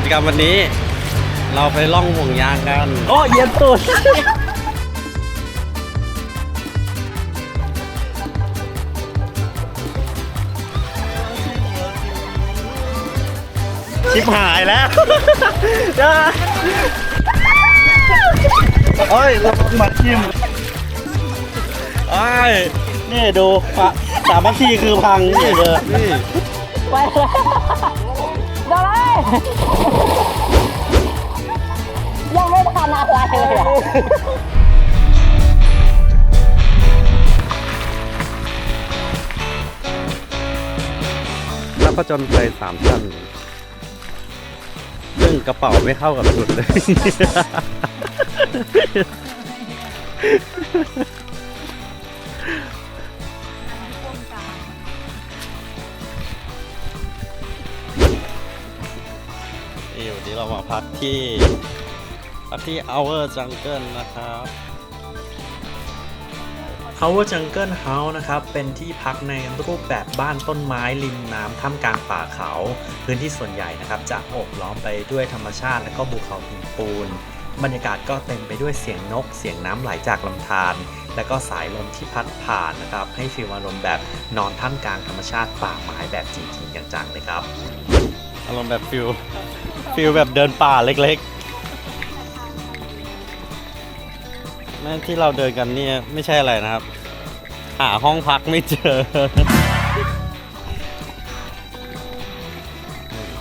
กิจกรรมวันนี้ เราไปล่องห่วงยางกัน โอ้เย็นตูดชิบหายแล้วเอ้ยเรามาทิมไอ้ยนี่ดูปะสามัคคีคือพังนี่เลยนี่ไปเลย เดี๋ยวเลยยังไม่ทันอะไรเลยอะรับประจนไปสามชั้นซึ่งกระเป๋าไม่เข้ากับชุดเลย นี่วันนี้เรามาพักที่พักที่ Hour Jungle นะครับ Power Jungle House นะครับ เป็นที่พักในรูปแบบบ้านต้นไม้ริมน้ำท่ามกลางป่าเขา พื้นที่ส่วนใหญ่นะครับจะโอบล้อมไปด้วยธรรมชาติ และก็ภูเขาหินปูน บรรยากาศก็เต็มไปด้วยเสียงนก เสียงน้ำไหลจากลำธาร และก็สายลมที่พัดผ่านนะครับ ให้ฟีลอารมณ์แบบนอนท่ามกลางธรรมชาติป่าไม้แบบจริงๆจังๆเลยครับ อารมณ์แบบฟิล ฟิลแบบเดินป่าเล็กๆแม่ที่เราเดินกันเนี่ยไม่ใช่อะไรนะครับ หาห้องพักไม่เจอ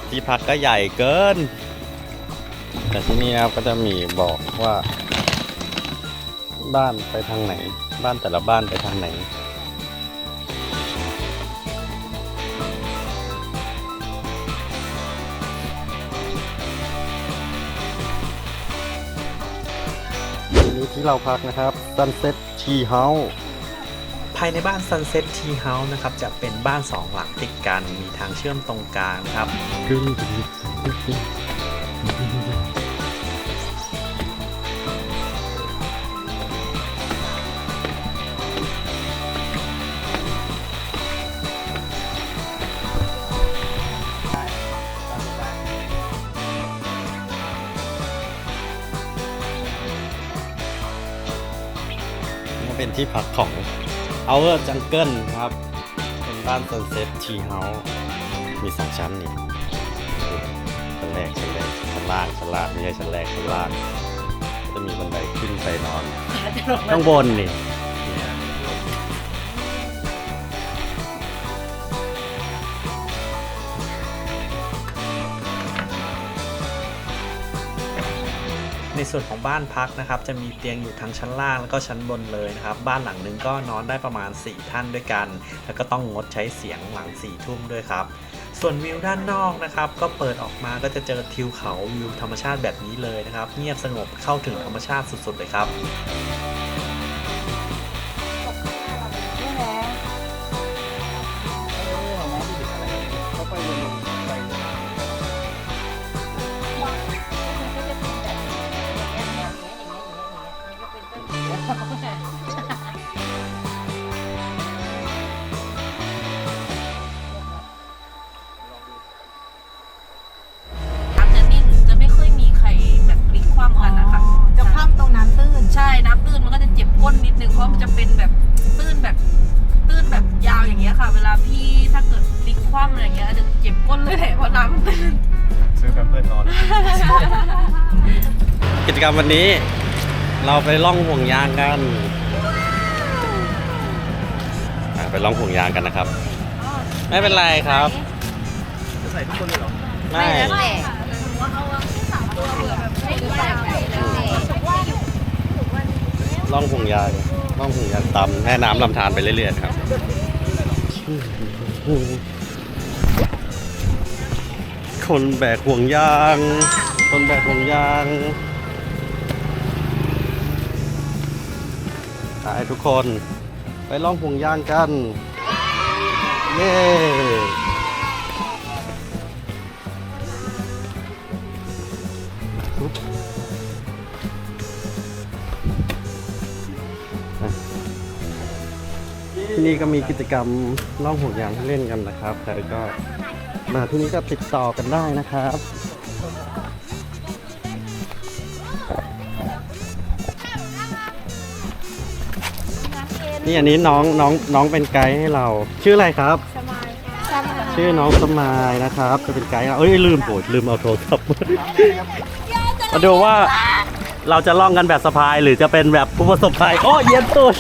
ที่พักก็ใหญ่เกิน แต่ที่นี่นะครับก็จะมีบอกว่า บ้านไปทางไหน บ้านแต่ละบ้านไปทางไหน ที่เราพักนะครับ Sunset Tea House ภายในบ้าน Sunset Tea House นะครับ จะเป็นบ้านสองหลังติดกัน มีทางเชื่อมตรงกลางนะครับนี่เที่พักของ Our Jungle ครับ เป็นบ้าน Sunset Tea House มีสองชั้นนี่ชั้นแรกชั้นแรกชั้นล่างชั้นล่างไม่ใช่ชั้นแรกชั้นล่างก็จะมีบันไดขึ้นไปนอน ข้างบนนี่ ในส่วนของบ้านพักนะครับ จะมีเตียงอยู่ทั้งชั้นล่างแล้วก็ชั้นบนเลยนะครับ บ้านหลังหนึงก็นอนได้ประมาณ 4 ท่านด้วยกัน แล้วก็ต้องงดใช้เสียงหลัง4ี่ทุ่มด้วยครับ ส่วนวิวด้านนอกนะครับ ก็เปิดออกมาก็จะเจอทิวเขาวิวธรรมชาติแบบนี้เลยนะครับ เงียบสงบเข้าถึงธรรมชาติสุดๆเลยครับ จกรรมวันนี้ เราไปล่องห่วงยางกันอะไปล่องห่วงยางกันนะครับ ไม่เป็นไรครับจะใส่ทุกคนเลยเหรอไม่แล้วแต่ล่องห่วงยางล่องห่วงยางตามแม่น้ำลำธารไปเรื่อยๆครับ คนแบกห่วงยาง คนแบกห่วงยาง ไปทุกคน ไปล่องห่วงยางกัน เย้ที่นี่ก็มีกิจกรรมล่องห่วงยางให้เล่นกันนะครับ ใครก็มาที่นี่ก็ติดต่อกันได้นะครับ นี่อันนี้น้องน้องน้องเป็นไกด์ให้เรา ชื่ออะไรครับชื่อน้องสมายนะครับ จะเป็นไกด์ให้เราเอ้ยลืมโอ้ยลืมเอาโทรศัพท์มาดูว่าเราจะล่องกันแบบสะพายหรือจะเป็นแบบผู้ประสบภัยโอ้เย็นตุด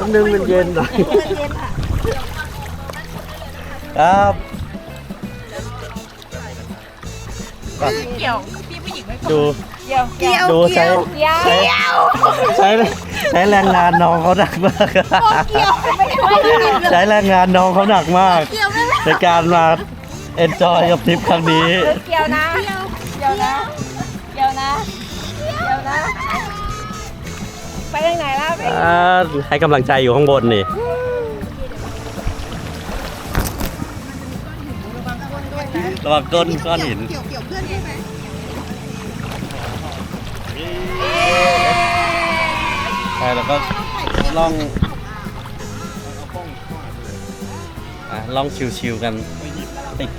ต้องดึงมันเย็นหน่อยครับ เกี่ยวพี่ผู้หญิงไม่ดูเกี่ยวเกี่ยวดูใช้ใช้ใช้ใช้แรงงานน้องเขาหนักมากใช้แรงงานน้องเขาหนักมาก ในการมาเอนจอยกับทริปครั้งนี้เกี่ยวนะเกี่ยวนะเกี่ยวนะเกี่ยวนะไปทางไหนล่ะไปอ่าให้กำลังใจอยู่ข้างบนนี่ ระวังก้นก้อนหิน เกี่ยวเกี่ยวเพื่อนใช่ไหมใช่แล้วก็ล่องอะล่องชิวๆกัน ติด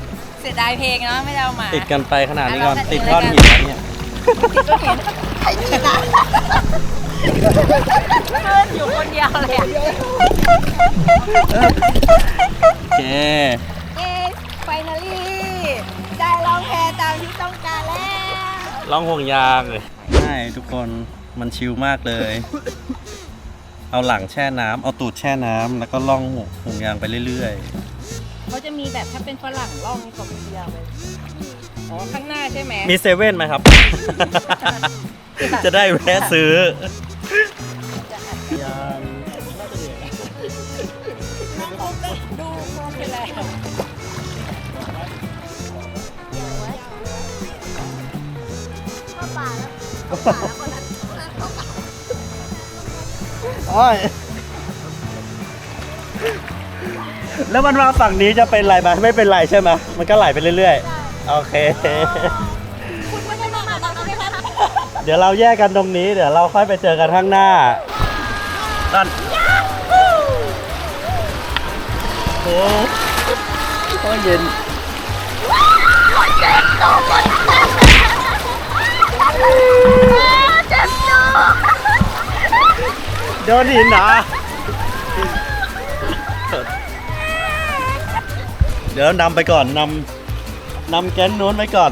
เสียดายเพลงเนาะไม่ได้เอามาติดกันไปขนาดนี้ก่อนอะเราติดก้อนหินแล้วเนี่ยเพื่อนอยู่คนเดียวเลยอะโอเค ตามที่ต้องการแล้วล่องห่วงยางใช่ทุกคนมันชิลมากเลย เอาหลังแช่น้ำเอาตูดแช่น้ำแล้วก็ล่องห่วงยางไปเรื่อยเขาจะมีแบบถ้าเป็นฝรั่งล่องนี่ก็มียาวไปอ๋อข้างหน้าใช่ไหมๆ มีเซเว่นไหมครับ จะได้แวะซื้อ โอ้ยแล้วมันมาฝั่งนี้จะเป็นไรไหมไม่เป็นไรใช่ไหมมันก็ไหลไปเรื่อยๆ โอเค คุณไม่ได้มาตอนนี้ไหมคะเดี๋ยวเราแยกกันตรงนี้ เดี๋ยวเราค่อยไปเจอกันข้างหน้าดันโอ้โหเย็น โดนหินเหรอเดี๋ยวนำไปก่อนนำนำแก๊นนู้นไปก่อน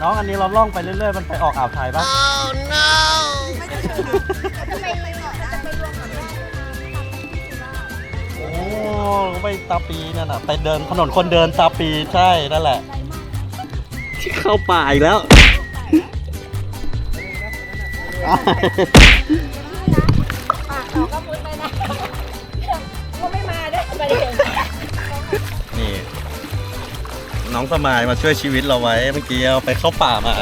น้องอันนี้เราล่องไปเรื่อยๆ มันไปออกอ่าวไทยปะโอ้ ไปตาปีนั่นน่ะ ไปเดินถนนคนเดินตาปีใช่นั่นแหละที่เข้าป่าอีกแล้ว ปากเขาก็มุดไปนะก็ไม่มาด้วยประเด็นนี่ น้องสมายมาช่วยชีวิตเราไว้เมื่อกี้เอาไปเข้าป่ามา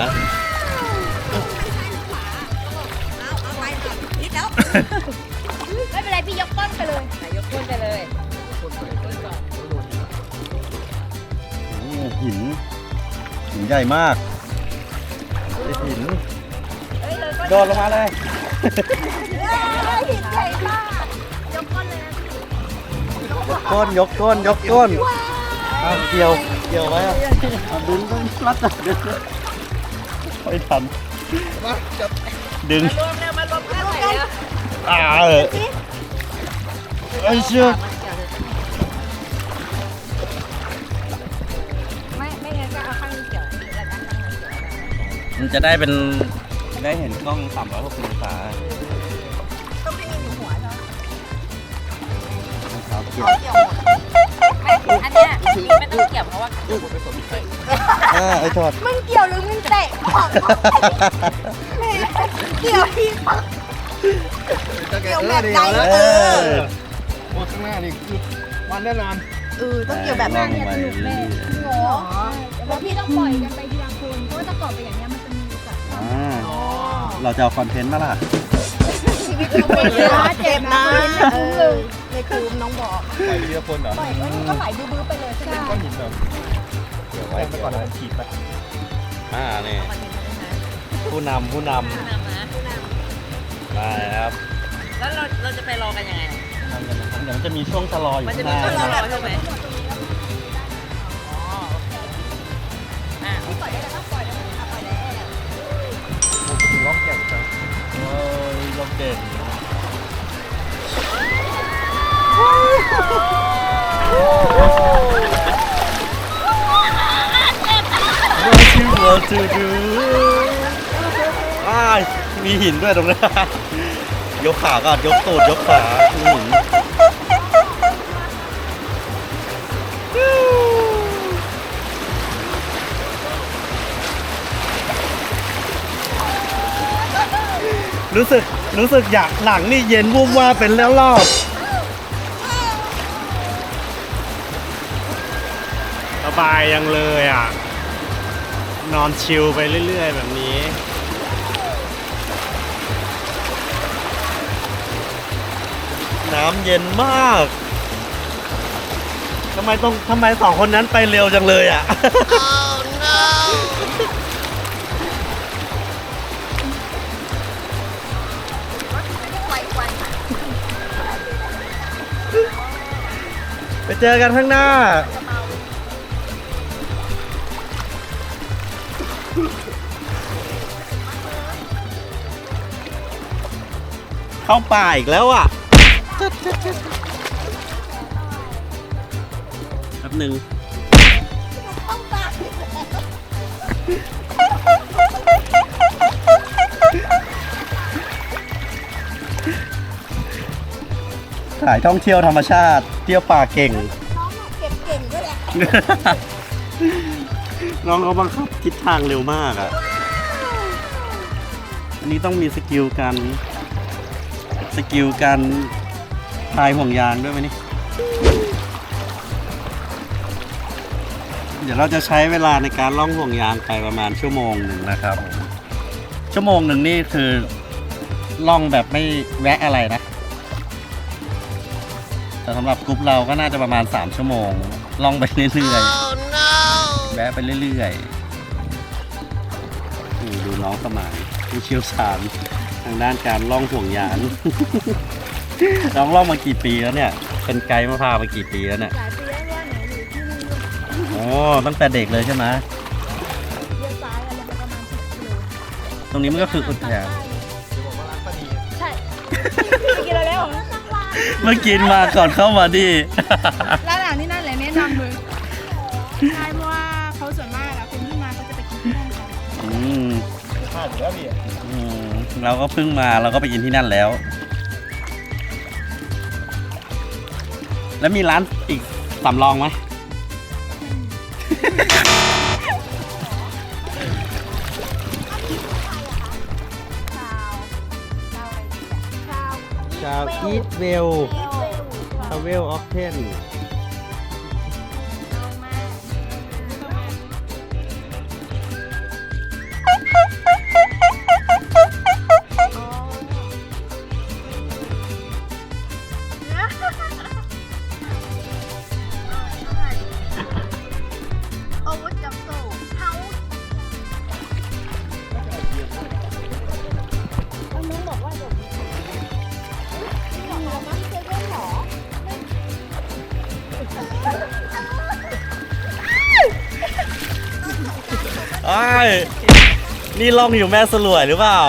ใหญ่มากไอ้หินเฮ้ยเลยก้นโดดลงมาเลยหินใหญ่มากยกก้นเลยนะยกก้นยกก้นยกก้นอ้าวเกี่ยวเกี่ยวไว้อะอะดึงต้องรัดอะดึงไม่ทันดึงรวมเร็วมารวมกันไหนอะอ่าเออไอ้เชือก มันจะได้เป็นได้เห็นกล้อง360องศาต้องให้อยู่หัวเนาะครับเกี่ยวไม่อันเนี้ยพี่ไม่ต้องเกี่ยวเพราะว่าอ่าไอ้ถอดมึงเกี่ยวหรือมึงเตะเกี่ยวที่เกี่ยวแบบใดเออโอ้ข้างหน้านี่คือวันแน่นอนเออต้องเกี่ยวแบบนั้นเนี่ยสนุกแน่โง่แล้วพี่ต้องปล่อยกันไปทีละ คนเพราะว่าถ้าเกาะไปอย่างเงี้ยมันจะมีสัตว์อ่าเราจะเอาคอนเทนต์มาล่ะเจ็บนะเออในคืมน้องบอกปล่อยทีละคนเหรอปล่อยก็ไหลบื้อๆไปเลยใช่ไหมก้อนหินเหรอเดี๋ยวไว้แจ้งไปก่อนแล้วผมฉีดไปอ่านี่มันเห็นไหมคะผู้นำผู้นนำนะำได้ครับแล้วเราเราจะไปรอกันยังไง ทำกันนะครับเดี๋ยวมันจะมีช่วงชะลออยู่มันจะข้างหมีน้าช่วงรอนะใช่ไหมอ๋ออะถึงร่องแก่ งครับโอ้ยลมเด่นว่าชื่อว่าจะดูอ้ายมีหินด้วยตรงนี้น ยกขาก่อนยกตูดยกขามีหิน รู้สึกรู้สึกอยากหลังนี่เย็นวูบว่าเป็นแล้วรอบสบายยังเลยอะ นอนชิลไปเรื่อย ๆ แบบนี้ น้ำเย็นมากทำไมต้องทำไมสองคนนั้นไปเร็วจังเลยอะ เจอกันข้างหน้า เข้าป่าอีกแล้วอะแป๊บหนึ่งถ่ายท่องเที่ยวธรรมชาติ เที่ยวป่าเก่งน้องเขาบังคับทิศทางเร็วมากอะ อันนี้ต้องมีสกิลการสกิลการพายห่วงยางด้วยไหมนี่ เดี๋ยวเราจะใช้เวลาในการล่องห่วงยางไปประมาณชั่วโมงหนึ่งนะครับ ชั่วโมงหนึ่งนี่คือล่องแบบไม่แวะอะไรนะ แต่สำหรับกรุ๊ปเราก็น่าจะประมาณ 3 ชั่วโมง ล่องไปเรื่อยๆแวะไปเรื่อยๆนี่ดูน้องสมานผู้เชี่ยวชาญทางด้านการล่องห่วงยางน้องล่องมากี่ปีแล้วเนี่ย เป็นไกด์มาพามากี่ปีแล้วเนี่ย หลายปีแล้วว่าหนูอยู่ที่นี่โอ้ตั้งแต่เด็กเลยใช่ไหมเลี้ยวซ้ายอะไรประมาณสิบกิโลตรงนี้มันก็คืออุทยานใช่ เมื่อกินมาก่อนเข้ามาดิร้านอาหารที่นั่นเลยแนะนำเลยใช่เพราะว่าเขาส่วนมากอะคนที่มาเขาจะไปกินที่นั่นกันอืมพลาดอยู่แล้วพี่อืมเราก็เพิ่งมาเราก็ไปกินที่นั่นแล้ว แล้วมีร้านอีกสำรองไหม ทเวลชาวเวล ล่องอยู่แม่สลวยหรือเปล่า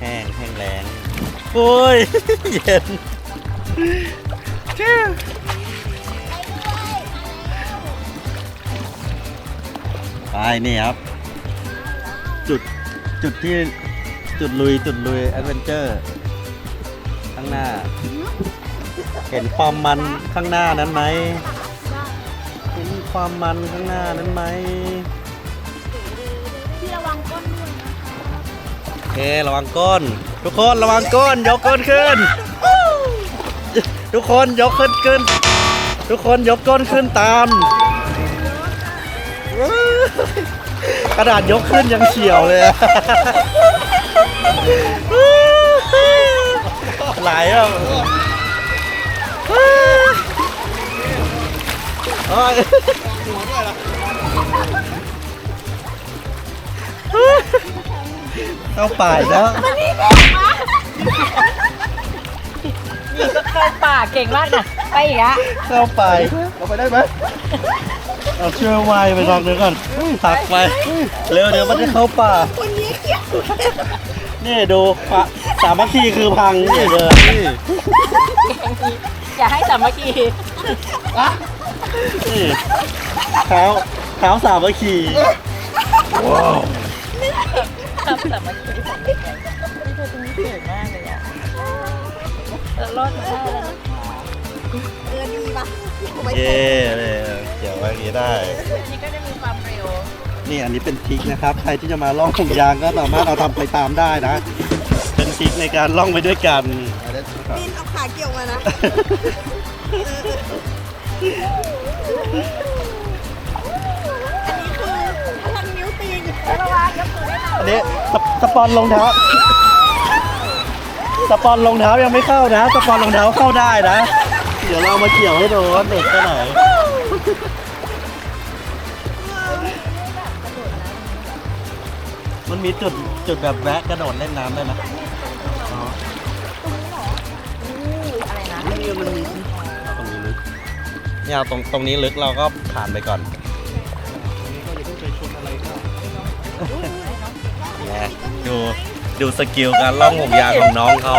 แห้งแห้งแรงโอ้ย เย็นเจ้าไปนี่ครับ จุดจุดที่จุดลุยจุดลุยแอดเวนเจอร์ข้างหน้า เห็นความมันข้างหน้านั้นไหมเห็น ความมันข้างหน้านั้นไหมพี่ระวังก้นด้วยนะโอเคระวังก้น ทุกคนระวังก้นยกก้นขึ้น ทุกคนยกขึ้นขึ้น ทุกคนยกก้นขึ้นตามกระดาษยกขึ้นยังเฉียวเลยอะไหลอะ โอ้ยเข้าป่าอีกแล้วนี่ก็เข้าป่าเก่งมากนะไปอีกอะเข้าไปเราไปได้ไหมเอาเชื่อไวไปลองเดี๋ยวก่อนตักไปเร็วเดี๋ยวมันจะเข้าป่านี่ดูปะสามัคคีคือพังนี่เลยนี่อย่าให้สามัคคี นี่เท้าเท้าสามัคคีว้าวทำสามัคคีนี่เธอตรงนี้เก่งมากเลยอะเออรอดมาได้แล้วนะเย่เลยเกี่ยวไว้อย่างนี้ได้นี่ก็จะมีความเร็ว นี่อันนี้เป็นทริกนะครับ ใครที่จะมาล่องถุงยางก็สามารถเอาทำไปตามได้นะ เป็นทริกในการล่องไปด้วยกันนี่เอาขาเกี่ยวมานะอันนี้คือพลังนิ้วตีน อันนี้สปสปอนรองเท้า สปอนรองเท้ายังไม่เข้านะ สปอนรองเท้าเข้าได้นะ เดี๋ยวเรามาเกี่ยวให้ดูว่าเด็กแค่ไหนมันมีจุดจุดแบบแวะกระโดดเล่นน้ำได้ไหมอ๋อ อะไรนะนี่มันมีตรงนี้ลึก เนี่ยเอาตรงตรงนี้ลึกเราก็ผ่านไปก่อนเนี่ยดูดูสกิลการล่องห่วงยางของน้องเขา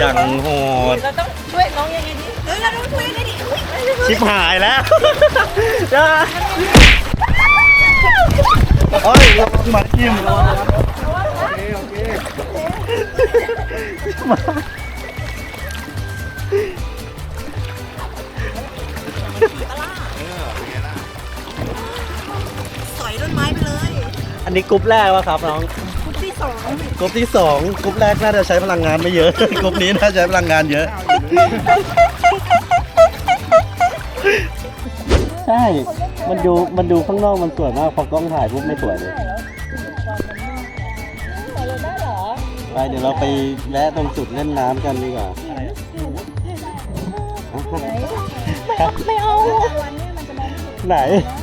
อย่างโหดเราต้องช่วยน้องยังไงดีเฮ้ยเราต้องคุยกันดิชิบหายแล้วโอ้ยระวังหมาจิ้มระวังโอเคโอเค อันนี้กรุ๊ปแรกวะครับน้องคุกที่สองกรุ๊ปที่สองกรุ๊ปแรกน่าจะใช้พลังงานไม่เยอะ กรุ๊ปนี้น่าจะใช้พลังงานเยอะ ใช่ มันดูมันดูข้างนอกมันสวยมากพอกล้องถ่ายปุ๊บไม่สวยเลยไปเดี๋ยวเราไปแวะตรงจุดเล่นน้ำกันดีกว่าไม่เอา ไหนคนน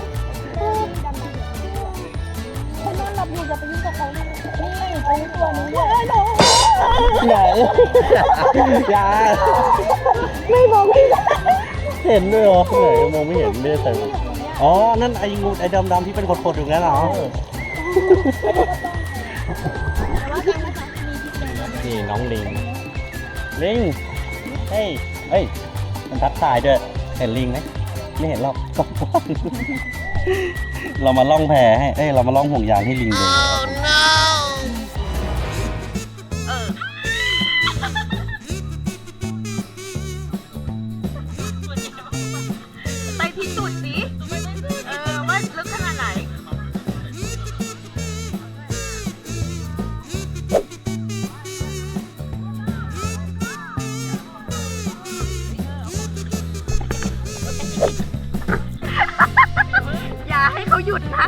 ตรงตัวนี้ด้วยไหนยาไม่มองไม่เห็นด้วยเหรอไหนมองไม่เห็นไม่ได้ใส่อ๋อ นั่นไอ้งูไอ้ดำๆที่เป็นขดๆอยู่นั่นเหรอนี่น้องลิง ลิง เฮ้ย เฮ้ย มันทักทายด้วย เห็นลิงไหมไม่เห็นหรอกเรามาล่องแพให้ เอ้ย เรามาล่องห่วงยางให้ลิงดู ยุดนะ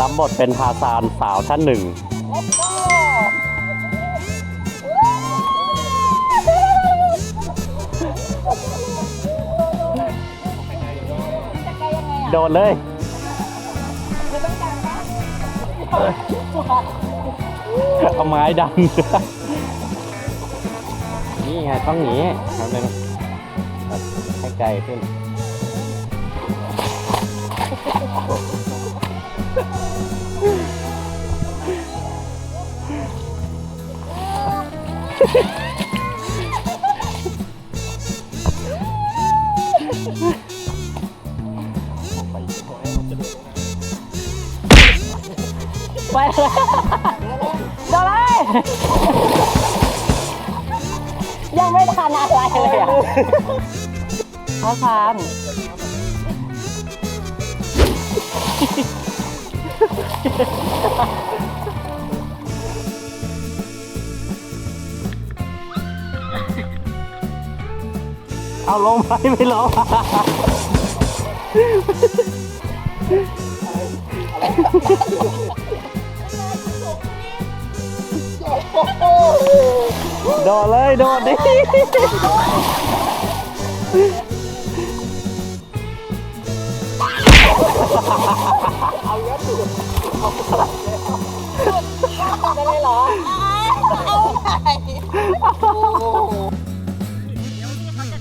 รับบทเป็นทาซานสาวท่านหนึ่ง โดดเลยเอาไม้ดัน นี่ไงต้องหนีทำเลยให้ไกลขึ้นไเอะพ่อพามเอาลงไปไม่ลง โดดเลยโดดดิ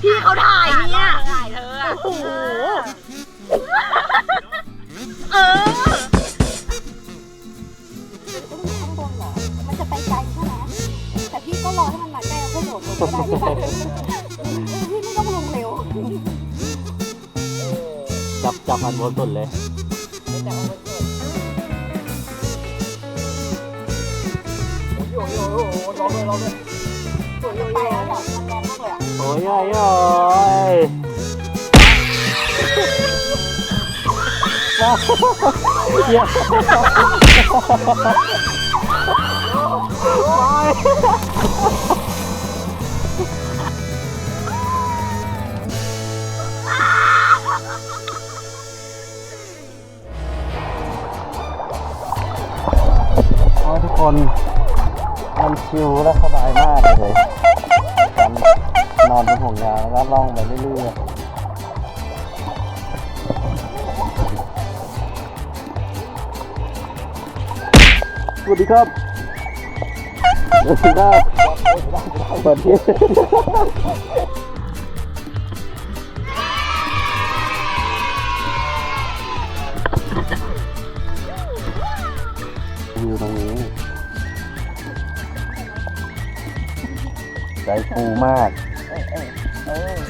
พี่เขาถ่ายเนี่ยถ่ายเธอโอ้โหเออ ก็รอให้มันมาใกล้แล้วก็โดดลงก็ได้พี่ไม่ต้องลงเร็วจับจับอันบนสุดเลยไปแล้วแบบมันแรงมากเลยอะโอ้ยโอ้ยโอ้ยเยี่ยมโอ้ย ทุกคน มันชิลและสบายมากเลยการนอนบนห่วงยางแล้วล่องไปเรื่อยๆสวัสดีครับสวัสดีค รับสวัสดีอยู่ตรงนี้ใจฟูมาก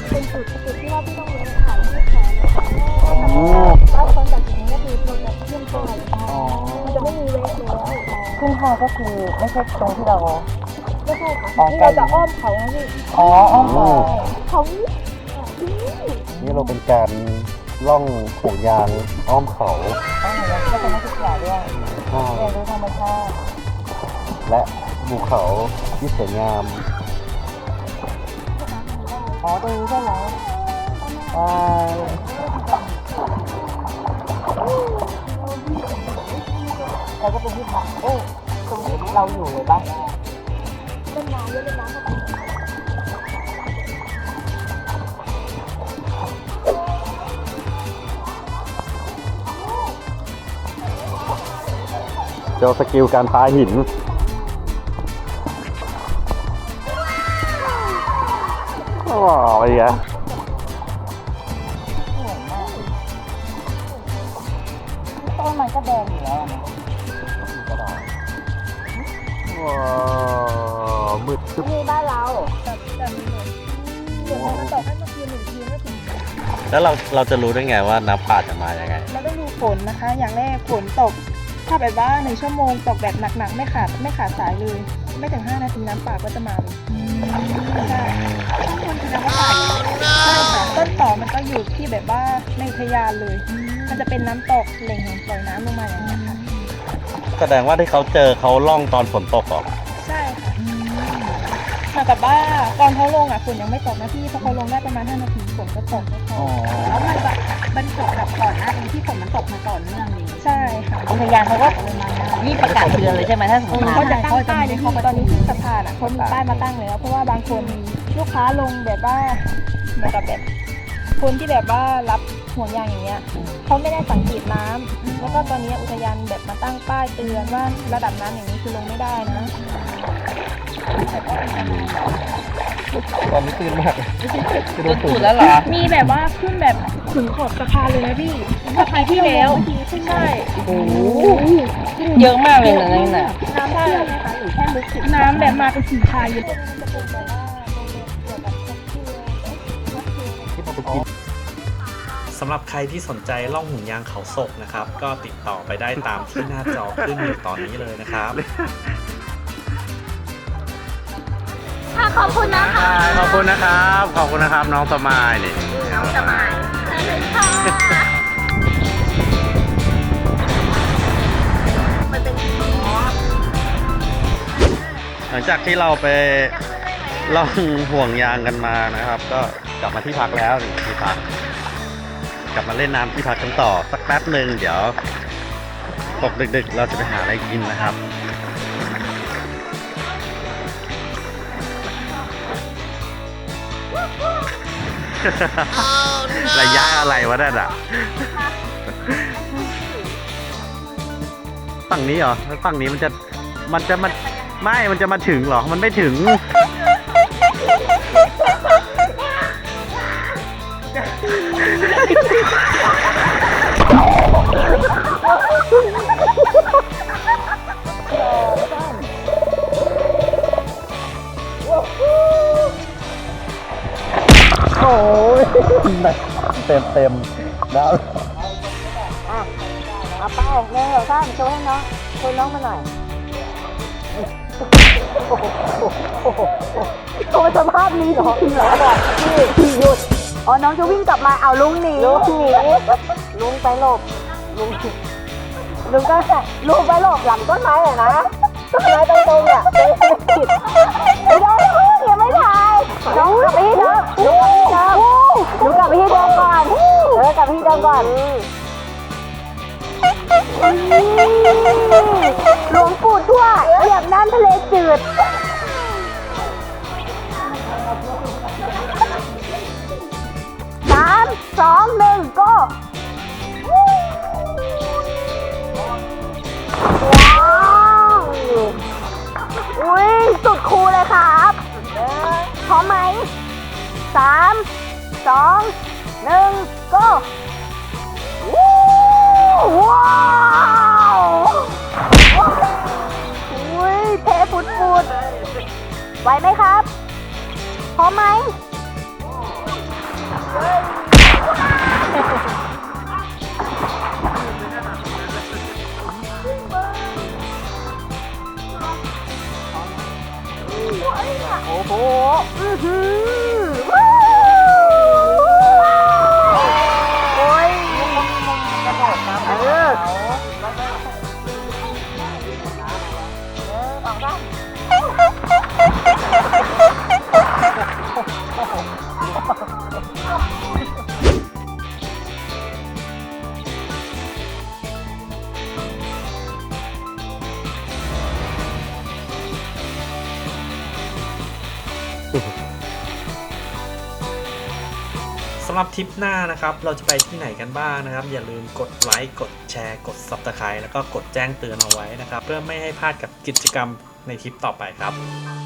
เป็นจุดจุดที่ว่าพี่ต้องเลี้ยงถ่ายรูปแทนเลยค่ะอ๋อแล้วคนจากจุดนี้ก็คือเราจะเชื่อมต่อเลยค่ะมันจะไม่มีเวฟแล้วขึ้นทางก็คือไม่ใช่ตรงที่เราไม่ ใช่ค่ะอ๋อนี่เราจะอ้อมเขานะพี่อ๋ออ้อมอืมเขานี่เราเป็นการล่องห่วงยางอ้อมเขาต้องอย่างนั้นก็เป็นนักศึกษาด้วยใช่เรียนรู้ธรรมชาติและภูเขาที่สวยงาม อ๋อตรงนี้ใช่ไหมอ่าแล้วก็เป็นที่พักเอ้ยตรงที่เราอยู่เลยปะ เป็นน้ำเยอะเลยน้ำแบบเจอสกิลการปาหินว้าวอะไรอะ แล้วเราเราจะรู้ได้ไงว่าน้ำป่าจะมายังไงเราต้องดูฝนนะคะ อย่างแรกฝนตก ถ้าแบบว่าหนึ่งชั่วโมงตกแบบหนักๆ ไม่ขาดไม่ขาดสายเลย ไม่ถึง5นาทีน้ำป่าก็จะมาเลยใช่ทุกคนคือน้ำป่าใช่ค่ะต้นต่อมันก็อยู่ที่แบบว่าในอุทยานเลย มันจะเป็นน้ำตกแหล่งแห่งปล่อยน้ำลงมาอย่างนี้ยค่ะแสดงว่าที่เขาเจอเขาล่องตอนฝนตกเหรอ ใช่ค่ะ เหมือนกับว่าตอนเขาลงอะฝนยังไม่ตกนะพี่พอเขาลงได้ประมาณ5นาทีฝนก็ตกแล้วมันแบบบรรจบกับก่อนหน้านี้ที่ฝนมันตกมาต่อเนื่องนี้ใช่ค่ะอุทยานเขาก็นี่ประกาศเตือนเลยใช่ไหมถ้าสมมติเขาจะน้ำตั้งป้ายเลยเขาตอนนี้ที่สะพานอะเขามีป้ายมาตั้งแล้วเพราะว่าบางคนลูกค้าลงแบบว่าเหมือนกับแบบคนที่แบบว่ารับห่วงยางอย่างเงี้ยเขาไม่ได้สังเกตน้ำแล้วก็ตอนนี้อุทยานแบบมาตั้งป้ายเตือนว่าระดับน้ำอย่างนี้คือลงไม่ได้นะ ตอนนี้ตื่นมากจนสุดแล้วเหรอ มีแบบว่าขึ้นแบบถึงขอบสะพานเลยนะพี่เมื่อปีที่แล้วใช่เยอะมากเลยนะนี่น่ะน้ำได้นะคะหรือแค่ลึกสุดน้ำแบบมาเป็นสีพายอยู่สำหรับใครที่สนใจล่องห่วงยางเขาศกนะครับ ก็ติดต่อไปได้ตามที่หน้าจอขึ้นอยู่ตอนนี้เลยนะครับ ขอบคุณนะคะขอบคุณนะครับ ขอบคุณนะครับน้องสมายนี่น้องสมายหลังจากที่เราไปล่องห่วงยางกันมานะครับ ก็กลับมาที่พักแล้วนี่ที่พักกลับมาเล่นน้ำที่พักกันต่อสักแป๊บหนึ่งเดี๋ยวตกดึกๆ เราจะไปหาอะไรกินนะครับ ระยะอะไรวะนั่นอะฝั่งนี้เหรอฝั่งนี้มันจะมันจะมันไม่มันจะมาถึงเหรอ มันไม่ถึงโอ้ย เต็มเต็มดาวเอาไปเร็วท่านโชว์ให้น้องโชว์น้องมาหน่อยโอ้สภาพนี้จริงๆเหรอบอกพี่หยุดอ๋อ น้องจะวิ่งกลับมาเอาลุงหนีลุงหนีลุงไปหลบลุงลุงก็ลุงไปหลบหลังต้นไม้เหรอนะต้นไม้ตรงๆอะเดินไม่ผิดไม่ได้ยังไม่ถ่ายน้องกลับไปที่เดิมลุง กลับไปที่มกลับไปที่เดิมก่อนเออกลับไปที่เดิมก่อนหลวงปู่ทวดเรียบน้ำทะเลจืด สาม สอง หนึ่งก็ว้าวอุ้ยสุดคูลเลยครับ พร้อมไหมสาม สองหนึ่งก็ว้าวอุ้ยเทฟุดฟุดไหวไหมครับพร้อมไหมโอ้โห อือหือำหรับทริปหน้านะครับ เราจะไปที่ไหนกันบ้างนะครับ อย่าลืมกดไลค์กดแชร์ กด Subscribe แล้วก็กดแจ้งเตือนเอาไว้นะครับ เพื่อไม่ให้พลาดกับกิจกรรมในทริปต่อไปครับ